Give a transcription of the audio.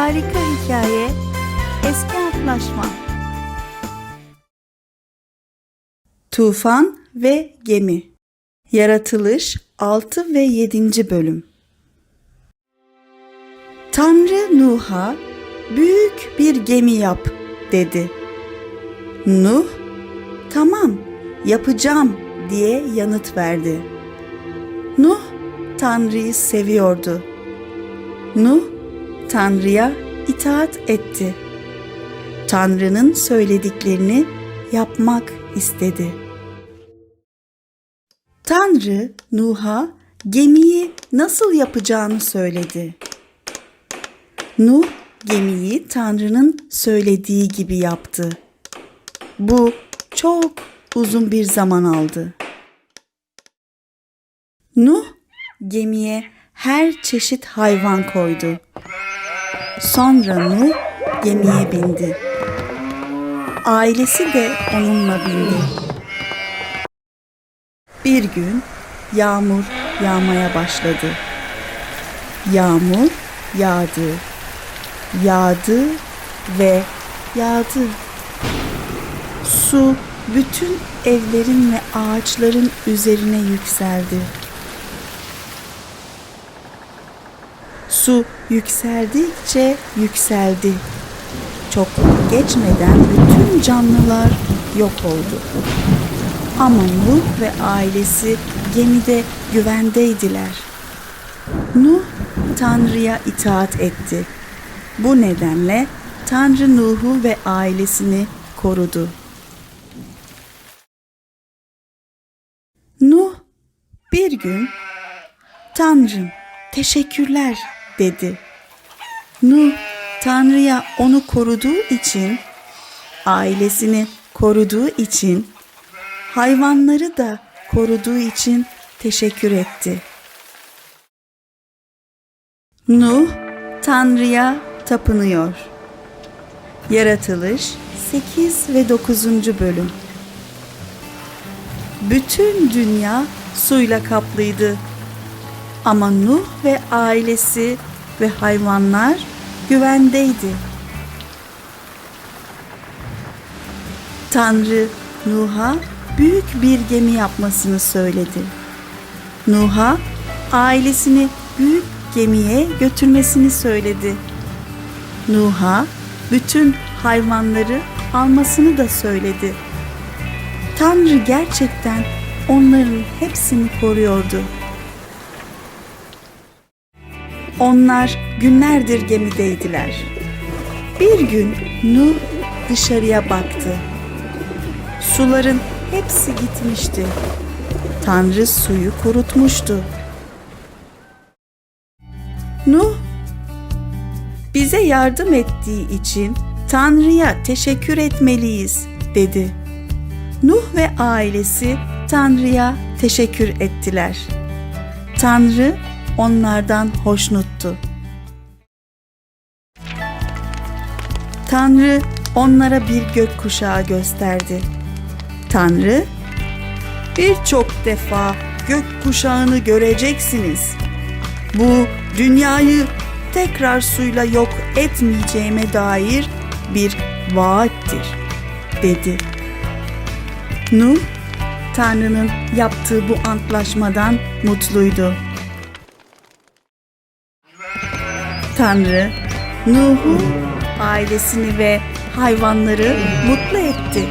diye eski antlaşma. Tufan ve Gemi Yaratılış 6 ve 7. bölüm Tanrı Nuh'a büyük bir gemi yap dedi. Nuh tamam yapacağım diye yanıt verdi. Nuh Tanrı'yı seviyordu. Nuh Tanrı'ya itaat etti. Tanrı'nın söylediklerini yapmak istedi. Tanrı Nuh'a gemiyi nasıl yapacağını söyledi. Nuh gemiyi Tanrı'nın söylediği gibi yaptı. Bu çok uzun bir zaman aldı. Nuh gemiye her çeşit hayvan koydu. Sonra Nuh gemiye bindi. Ailesi de onunla bindi. Bir gün yağmur yağmaya başladı. Yağmur yağdı. Yağdı ve yağdı. Su bütün evlerin ve ağaçların üzerine yükseldi. Su yükseldikçe yükseldi. Çok geçmeden bütün canlılar yok oldu. Ama Nuh ve ailesi gemide güvendeydiler. Nuh Tanrı'ya itaat etti. Bu nedenle Tanrı Nuh'u ve ailesini korudu. Nuh bir gün Tanrım teşekkürler dedi. Nuh Tanrı'ya onu koruduğu için, ailesini koruduğu için, hayvanları da koruduğu için teşekkür etti. Nuh Tanrı'ya tapınıyor. Yaratılış 8 ve 9. bölüm. Bütün dünya suyla kaplıydı. Ama Nuh ve ailesi ve hayvanlar güvendeydi. Tanrı Nuh'a büyük bir gemi yapmasını söyledi. Nuh'a ailesini büyük gemiye götürmesini söyledi. Nuh'a bütün hayvanları almasını da söyledi. Tanrı gerçekten onların hepsini koruyordu. Onlar günlerdir gemideydiler. Bir gün Nuh dışarıya baktı. Suların hepsi gitmişti. Tanrı suyu kurutmuştu. Nuh bize yardım ettiği için Tanrı'ya teşekkür etmeliyiz dedi. Nuh ve ailesi Tanrı'ya teşekkür ettiler. Tanrı onlardan hoşnuttu. Tanrı onlara bir gök kuşağı gösterdi. Tanrı, birçok defa gök kuşağını göreceksiniz. Bu dünyayı tekrar suyla yok etmeyeceğime dair bir vaattir, dedi. Nuh, Tanrı'nın yaptığı bu antlaşmadan mutluydu. Tanrı, Nuh'u, ailesini ve hayvanları mutlu etti.